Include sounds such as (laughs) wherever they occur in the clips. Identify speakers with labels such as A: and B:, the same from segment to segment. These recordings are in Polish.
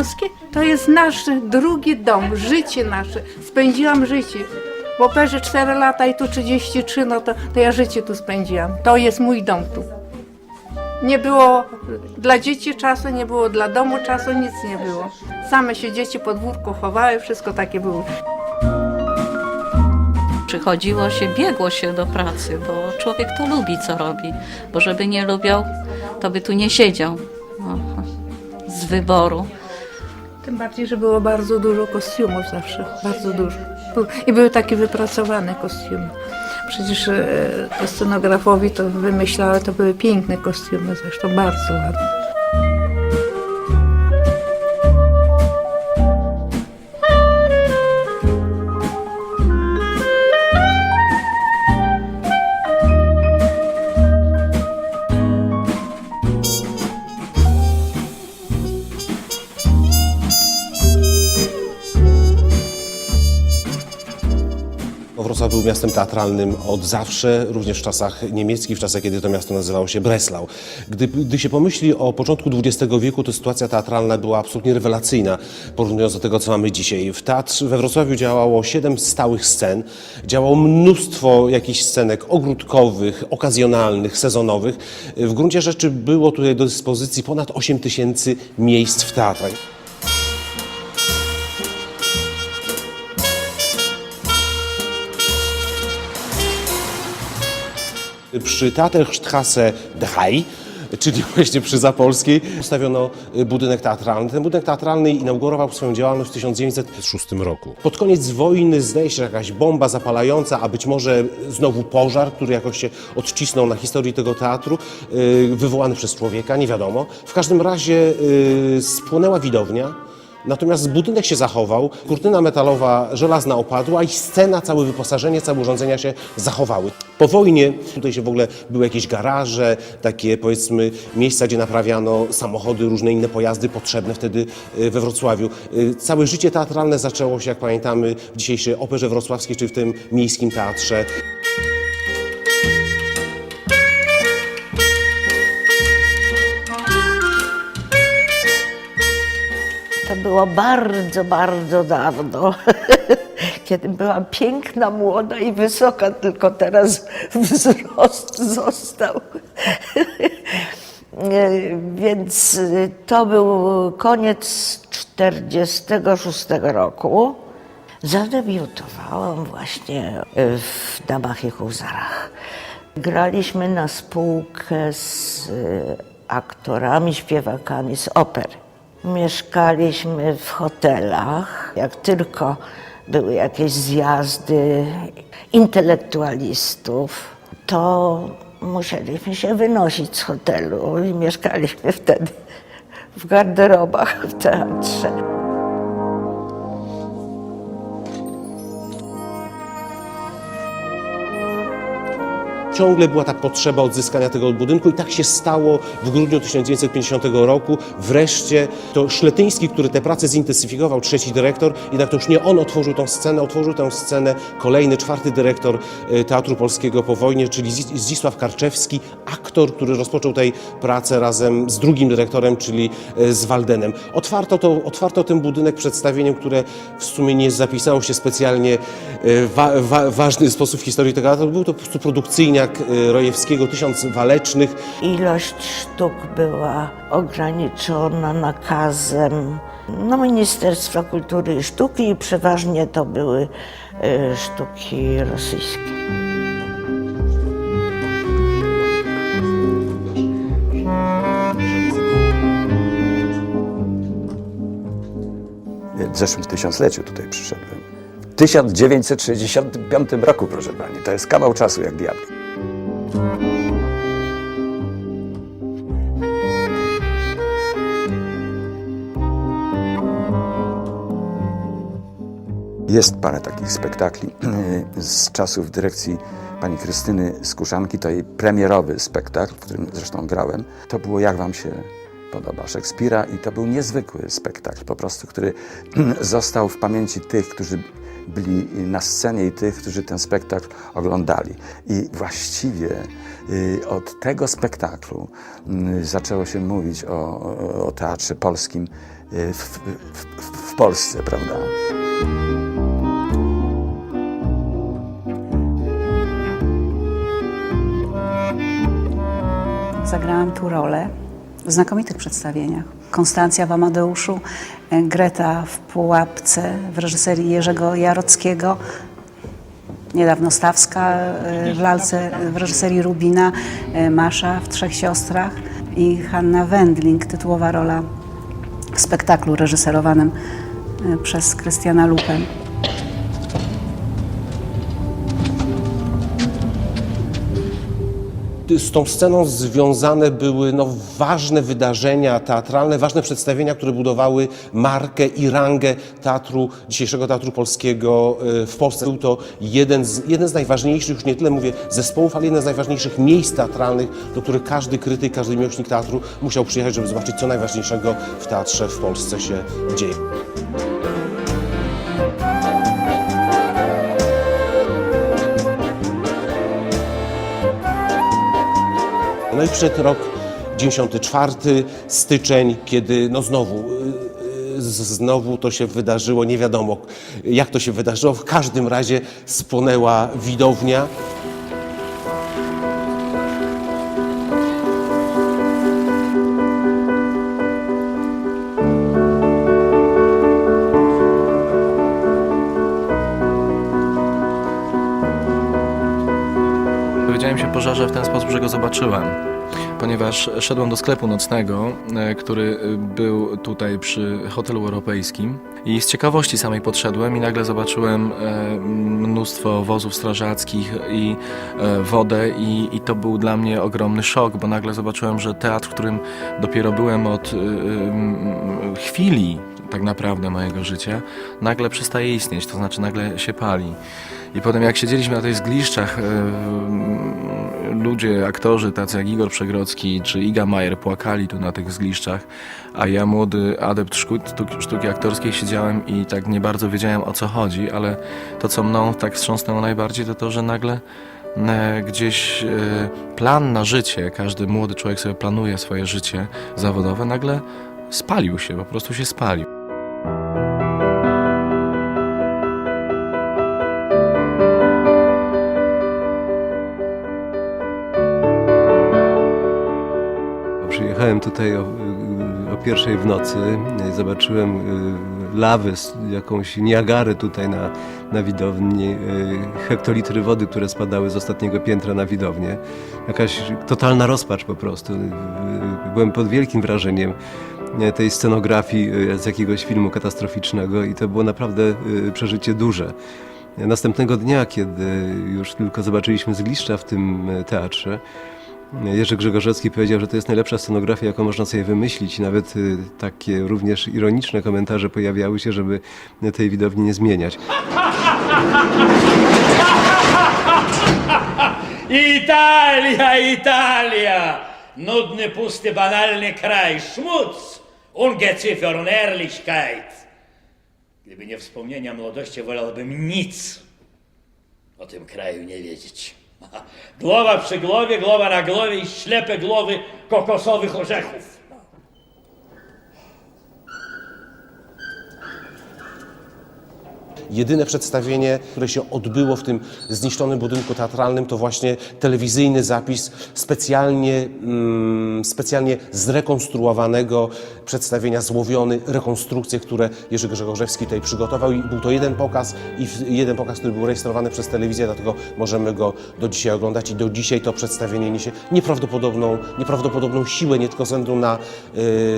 A: Polskie to jest nasz drugi dom, życie nasze. Spędziłam życie. W operze 4 lata i tu 33, no to, to ja życie tu spędziłam. To jest mój dom tu. Nie było dla dzieci czasu, nie było dla domu czasu, nic nie było. Same się dzieci podwórko chowały, wszystko takie było.
B: Przychodziło się, biegło się do pracy, bo człowiek to lubi, co robi. Bo żeby nie lubiał, to by tu nie siedział. Z wyboru.
A: Tym bardziej, że było bardzo dużo kostiumów zawsze, bardzo dużo. I były takie wypracowane kostiumy. Przecież e, to scenografowi to wymyślały, to były piękne kostiumy, zresztą bardzo ładne.
C: Był miastem teatralnym od zawsze, również w czasach niemieckich, w czasach, kiedy to miasto nazywało się Breslau. Gdy, gdy się pomyśli o początku XX wieku, to sytuacja teatralna była absolutnie rewelacyjna, porównując do tego, co mamy dzisiaj. W teatrze we Wrocławiu działało siedem stałych scen, działało mnóstwo jakichś scenek ogródkowych, okazjonalnych, sezonowych. W gruncie rzeczy było tutaj do dyspozycji ponad 8 tysięcy miejsc w teatrach. Przy Theaterstrasse 3, czyli (laughs) właśnie przy Zapolskiej, postawiono y, budynek teatralny. Ten budynek teatralny inaugurował swoją działalność w 1906 roku. Pod koniec wojny zdaje się, jakaś bomba zapalająca, a być może znowu pożar, który jakoś się odcisnął na historii tego teatru, y, wywołany przez człowieka, nie wiadomo. W każdym razie y, spłonęła widownia. Natomiast budynek się zachował, kurtyna metalowa żelazna opadła i scena, całe wyposażenie, całe urządzenia się zachowały. Po wojnie tutaj się w ogóle były jakieś garaże, takie powiedzmy miejsca, gdzie naprawiano samochody, różne inne pojazdy potrzebne wtedy y, we Wrocławiu. Y, Całe życie teatralne zaczęło się, jak pamiętamy, w dzisiejszej Operze Wrocławskiej, czy w tym miejskim teatrze.
D: Było bardzo, bardzo dawno, (laughs) kiedy byłam piękna, młoda i wysoka, tylko teraz (laughs) wzrost został. (laughs) Więc to był koniec 46 roku. Zadebiutowałam właśnie w Damach i Huzarach. Graliśmy na spółkę z aktorami, śpiewakami z opery. Mieszkaliśmy w hotelach. Jak tylko były jakieś zjazdy intelektualistów, to musieliśmy się wynosić z hotelu i mieszkaliśmy wtedy w garderobach w teatrze.
C: Ciągle była ta potrzeba odzyskania tego budynku i tak się stało w grudniu 1950 roku. Wreszcie to Szletyński, który te prace zintensyfikował, trzeci dyrektor, jednak to już nie on otworzył tą scenę, otworzył tę scenę kolejny, czwarty dyrektor e, Teatru Polskiego po wojnie, czyli Zis- Zdzisław Karczewski, aktor, który rozpoczął tej pracę razem z drugim dyrektorem, czyli e, z Waldenem. Otwarto, to, otwarto ten budynek przedstawieniem, które w sumie nie zapisało się specjalnie e, wa, wa, ważny sposób w historii tego teatru. Był to po prostu produkcyjniak e, Rojewskiego, tysiąc walecznych.
D: Ilość sztuk była ograniczona nakazem no, Ministerstwa Kultury i Sztuki i przeważnie to były e, sztuki rosyjskie.
E: w zeszłym tysiącleciu tutaj przyszedłem. W 1965 roku, proszę pani, to jest kawał czasu jak diabli. Jest parę takich spektakli (clears throat) z czasów dyrekcji pani Krystyny Skuszanki. To jej premierowy spektakl, w którym zresztą grałem. To było Jak wam się podoba Szekspira i to był niezwykły spektakl po prostu, który (clears throat) został w pamięci tych, którzy byli na scenie i tych, którzy ten spektakl oglądali. I właściwie y, od tego spektaklu y, zaczęło się mówić o, o, teatrze polskim y, w, w, w Polsce, prawda?
F: Zagrałam tu rolę w znakomitych przedstawieniach. Konstancja w Amadeuszu, e, Greta w Pułapce w reżyserii Jerzego Jarockiego, niedawno Stawska e, w lalce w reżyserii Rubina, e, Masza w Trzech Siostrach i Hanna Wendling, tytułowa rola w spektaklu reżyserowanym przez Krystiana Lupę.
C: Z tą sceną związane były no, ważne wydarzenia teatralne, ważne przedstawienia, które budowały markę i rangę teatru, dzisiejszego teatru polskiego e, w Polsce. Był to jeden z, jeden z najważniejszych, już nie tyle mówię zespołów, ale jeden z najważniejszych miejsc teatralnych, do których każdy krytyk, każdy miłośnik teatru musiał przyjechać, żeby zobaczyć, co najważniejszego w teatrze w Polsce się dzieje. No i przyszedł rok 94, styczeń, kiedy no znowu, y, y, znowu to się wydarzyło, nie wiadomo jak to się wydarzyło, w każdym razie spłonęła widownia.
G: Zobaczyłem, ponieważ szedłem do sklepu nocnego, e, który e, był tutaj przy hotelu europejskim i z ciekawości samej podszedłem i nagle zobaczyłem e, mnóstwo wozów strażackich i wodę i, i to był dla mnie ogromny szok, bo nagle zobaczyłem, że teatr, w którym dopiero byłem od chwili tak naprawdę mojego życia, nagle przestaje istnieć, to znaczy nagle się pali. I potem jak siedzieliśmy na tych zgliszczach, e, ludzie, aktorzy tacy jak Igor Przegrodzki czy Iga Majer płakali tu na tych zgliszczach, a ja młody adept szku- sztuk- sztuki aktorskiej siedziałem i tak nie bardzo wiedziałem o co chodzi, ale to co mną tak wstrząsnęło najbardziej to to, że nagle e, gdzieś e, plan na życie, każdy młody człowiek sobie planuje swoje życie zawodowe, nagle spalił się, po prostu się spalił.
H: Przyjechałem tutaj o, o pierwszej w nocy, zobaczyłem y, lawę, z- jakąś Niagarę tutaj na, na widowni, y, hektolitry wody, które spadały z ostatniego piętra na widownię. Jakaś totalna rozpacz po prostu. Y, y, Byłem pod wielkim wrażeniem y, tej scenografii y, z jakiegoś filmu katastroficznego i to było naprawdę y, przeżycie duże. Następnego dnia, kiedy już tylko zobaczyliśmy zgliszcza w tym y, teatrze, Jerzy Grzegorzewski powiedział, że to jest najlepsza scenografia, jaką można sobie wymyślić. Nawet y, takie również ironiczne komentarze pojawiały się, żeby tej widowni nie zmieniać.
I: Italia, Italia! Nudny, pusty, banalny kraj. Schmutz! Ungeziefer und Ehrlichkeit. Gdyby nie wspomnienia młodości, wolałbym nic o tym kraju nie wiedzieć. (laughs) Głowa przy głowie, głowa na głowie i ślepe głowy kokosowych orzechów.
C: Jedyne przedstawienie, które się odbyło w tym zniszczonym budynku teatralnym, to właśnie telewizyjny zapis specjalnie, mm, specjalnie zrekonstruowanego przedstawienia Złowiony, rekonstrukcje, które Jerzy Grzegorzewski tutaj przygotował. I był to jeden pokaz i jeden pokaz, który był rejestrowany przez telewizję, dlatego możemy go do dzisiaj oglądać i do dzisiaj to przedstawienie niesie nieprawdopodobną, nieprawdopodobną siłę, nie tylko ze względu na e,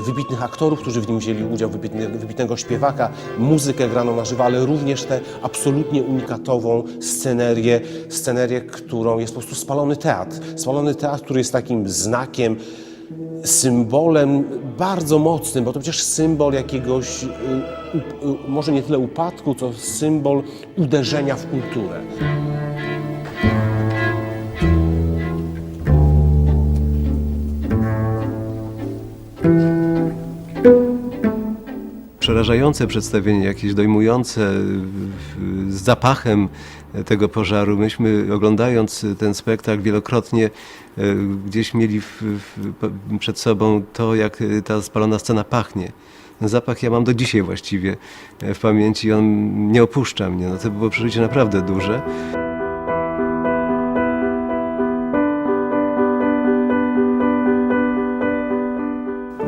C: wybitnych aktorów, którzy w nim wzięli udział, wybitnego śpiewaka, muzykę graną na żywo, ale również tę absolutnie unikatową scenerię, scenerię, którą jest po prostu spalony teatr. Spalony teatr, który jest takim znakiem, symbolem bardzo mocnym, bo to przecież symbol jakiegoś, y, y, może nie tyle upadku, co symbol uderzenia w kulturę.
H: Przerażające przedstawienie, jakieś dojmujące, z zapachem tego pożaru. Myśmy oglądając ten spektakl wielokrotnie e, gdzieś mieli w, w, przed sobą to, jak ta spalona scena pachnie. Ten zapach ja mam do dzisiaj właściwie e, w pamięci, on nie opuszcza mnie. No to było przeżycie naprawdę duże.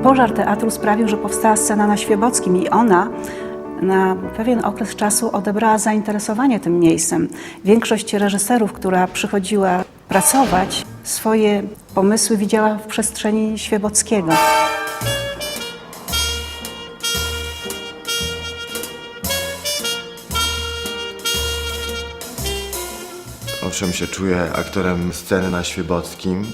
F: Pożar teatru sprawił, że powstała scena na Świebockim i ona na pewien okres czasu odebrała zainteresowanie tym miejscem. Większość reżyserów, która przychodziła pracować, swoje pomysły widziała w przestrzeni Świebockiego.
J: Owszem, się czuję aktorem sceny na Świebockim.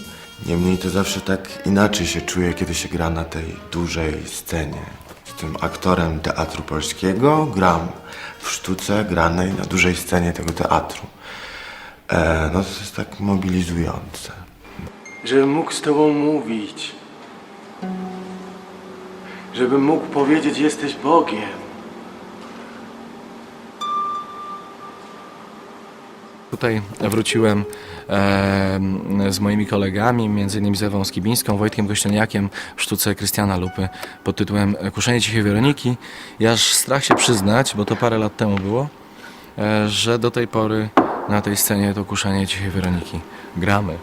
J: Niemniej to zawsze tak inaczej się czuje, kiedy się gra na tej dużej scenie. Jestem aktorem teatru polskiego, gram w sztuce granej na dużej scenie tego teatru. E, no to jest tak mobilizujące.
K: Żebym mógł z Tobą mówić. Żebym mógł powiedzieć, jesteś Bogiem.
G: Tutaj wróciłem e, z moimi kolegami, innymi z Ewą Skibińską, Wojtkiem Kościelniakiem w sztuce Krystiana Lupy pod tytułem Kuszenie Cichej Weroniki. I aż strach się przyznać, bo to parę lat temu było, e, że do tej pory na tej scenie to Kuszenie Cichej Weroniki gramy.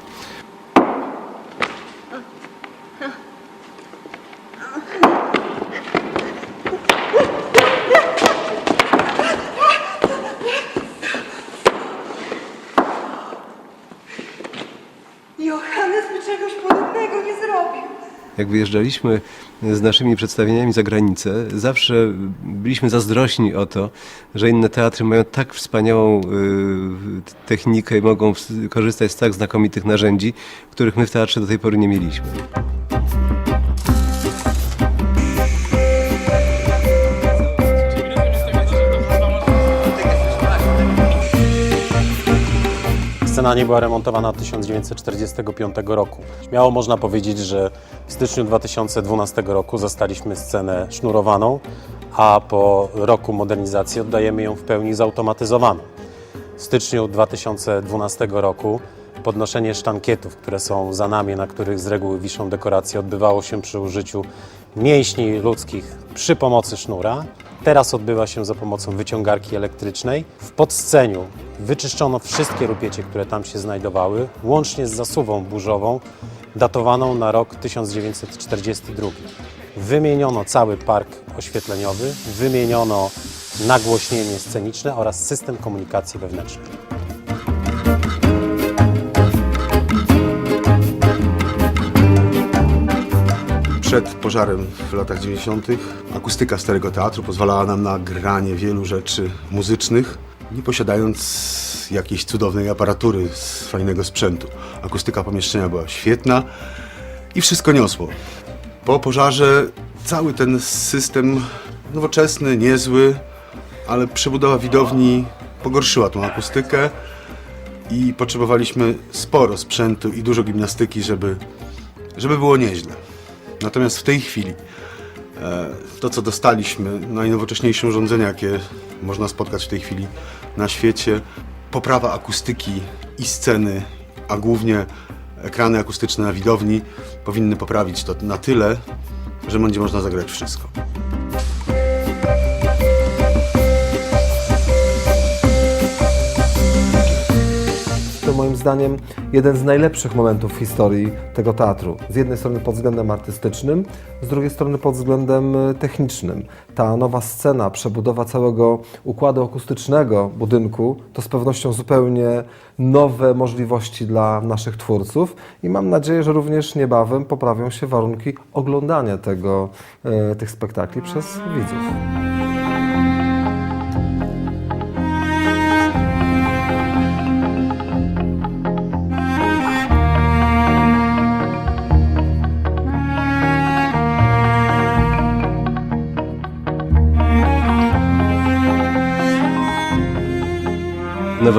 L: Johannes by czegoś podobnego nie zrobił.
H: Jak wyjeżdżaliśmy z naszymi przedstawieniami za granicę, zawsze byliśmy zazdrośni o to, że inne teatry mają tak wspaniałą y, technikę i mogą korzystać z tak znakomitych narzędzi, których my w teatrze do tej pory nie mieliśmy.
M: Scena nie była remontowana od 1945 roku. Śmiało można powiedzieć, że w styczniu 2012 roku zastaliśmy scenę sznurowaną, a po roku modernizacji oddajemy ją w pełni zautomatyzowaną. W styczniu 2012 roku podnoszenie sztankietów, które są za nami, na których z reguły wiszą dekoracje, odbywało się przy użyciu mięśni ludzkich przy pomocy sznura. Teraz odbywa się za pomocą wyciągarki elektrycznej. W podsceniu wyczyszczono wszystkie rupiecie, które tam się znajdowały, łącznie z zasuwą burzową datowaną na rok 1942. Wymieniono cały park oświetleniowy, wymieniono nagłośnienie sceniczne oraz system komunikacji wewnętrznej.
N: Przed pożarem w latach 90. akustyka Starego Teatru pozwalała nam na granie wielu rzeczy muzycznych, nie posiadając jakiejś cudownej aparatury z fajnego sprzętu. Akustyka pomieszczenia była świetna i wszystko niosło. Po pożarze cały ten system nowoczesny, niezły, ale przebudowa widowni pogorszyła tą akustykę i potrzebowaliśmy sporo sprzętu i dużo gimnastyki, żeby, żeby było nieźle. Natomiast w tej chwili e, to, co dostaliśmy, najnowocześniejsze urządzenia, jakie można spotkać w tej chwili na świecie, poprawa akustyki i sceny, a głównie ekrany akustyczne na widowni powinny poprawić to na tyle, że będzie można zagrać wszystko.
O: Moim zdaniem jeden z najlepszych momentów w historii tego teatru. Z jednej strony pod względem artystycznym, z drugiej strony pod względem e, technicznym. Ta nowa scena, przebudowa całego układu akustycznego budynku to z pewnością zupełnie nowe możliwości dla naszych twórców i mam nadzieję, że również niebawem poprawią się warunki oglądania tego, e, tych spektakli przez widzów.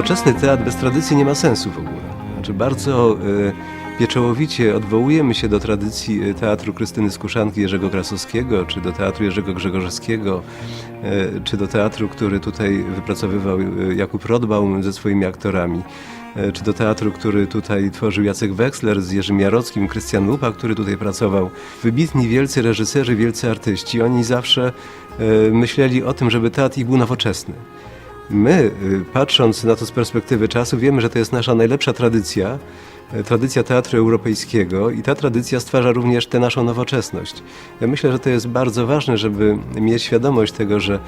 H: Nowoczesny teatr bez tradycji nie ma sensu w ogóle. Znaczy bardzo e, pieczołowicie odwołujemy się do tradycji e, teatru Krystyny Skuszanki Jerzego Krasowskiego, czy do teatru Jerzego Grzegorzewskiego, e, czy do teatru, który tutaj wypracowywał Jakub Rodbaum ze swoimi aktorami, czy do teatru, który tutaj tworzył Jacek Wexler z Jerzym Jarockim, Krystian Lupa, który tutaj pracował. Wybitni wielcy reżyserzy, wielcy artyści, oni zawsze myśleli o tym, żeby teatr ich był nowoczesny. My, y, patrząc na to z perspektywy czasu, wiemy, że to jest nasza najlepsza tradycja, y, tradycja teatru europejskiego i ta tradycja stwarza również tę naszą nowoczesność. Ja myślę, że to jest bardzo ważne, żeby mieć świadomość tego, że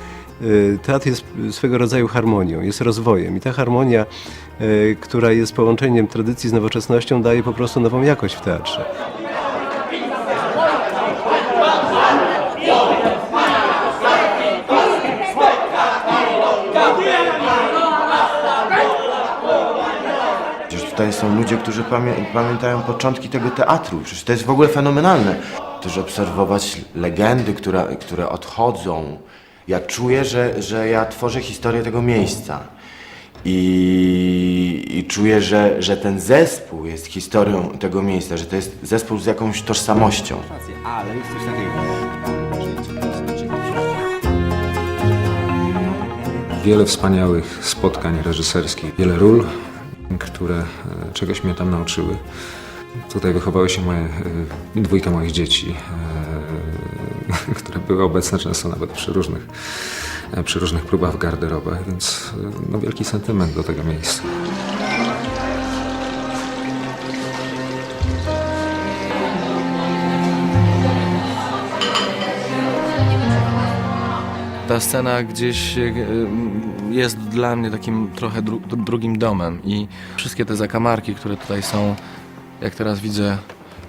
H: y, teatr jest swego rodzaju harmonią, jest rozwojem i ta harmonia, która jest połączeniem tradycji z nowoczesnością, daje po prostu nową jakość w teatrze.
J: Tutaj są ludzie, którzy pamię pamiętają początki tego teatru. Przecież to jest w ogóle fenomenalne. Też obserwować legendy, które, które odchodzą. Ja czuję, że, że ja tworzę historię tego miejsca. I, I czuję, że, że ten zespół jest historią tego miejsca, że to jest zespół z jakąś tożsamością.
C: Ale jest coś takiego.
P: Wiele wspaniałych spotkań reżyserskich, wiele ról, które e, czegoś mnie tam nauczyły. Tutaj wychowały się moje, e, dwójka moich dzieci, e, (laughs) które były obecne często nawet przy różnych, przy różnych próbach w więc no, wielki sentyment do tego miejsca.
G: Ta scena gdzieś e, jest dla mnie takim trochę dru dru- drugim domem i wszystkie te zakamarki, które tutaj są, jak teraz widzę,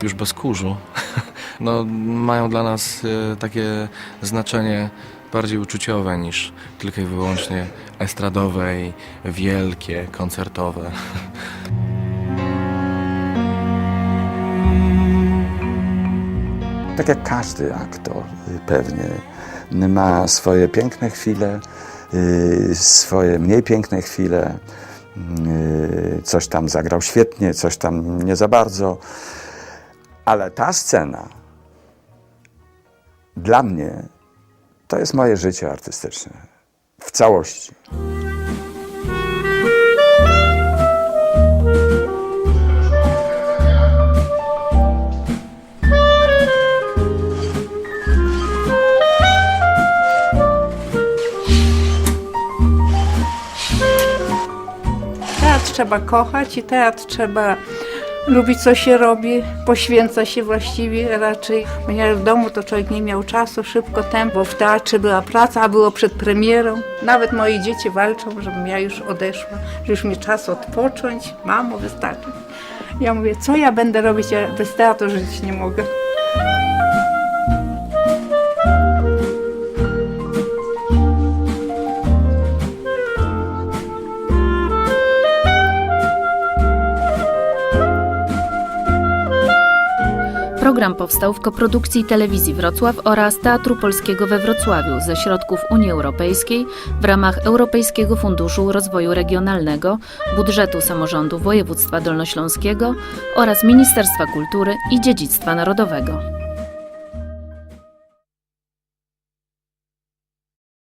G: już bez kurzu, (laughs) no, mają dla nas e, takie znaczenie bardziej uczuciowe niż tylko i wyłącznie estradowe i wielkie, koncertowe.
E: Tak jak każdy aktor y, pewnie ma swoje piękne chwile, y, swoje mniej piękne chwile. Y, Coś tam zagrał świetnie, coś tam nie za bardzo. Ale ta scena dla mnie to jest moje życie artystyczne w całości.
A: Trzeba kochać i teatr trzeba lubić, co się robi, poświęca się właściwie raczej. Ponieważ w domu to człowiek nie miał czasu, szybko tempo. W teatrze była praca, a było przed premierą. Nawet moje dzieci walczą, żebym ja już odeszła, że już mi czas odpocząć. Mamo, wystarczy. Ja mówię, co ja będę robić, ja bez teatru żyć nie mogę.
Q: Program powstał w koprodukcji Telewizji Wrocław oraz Teatru Polskiego we Wrocławiu ze środków Unii Europejskiej w ramach Europejskiego Funduszu Rozwoju Regionalnego, budżetu samorządu województwa dolnośląskiego oraz Ministerstwa Kultury i Dziedzictwa Narodowego.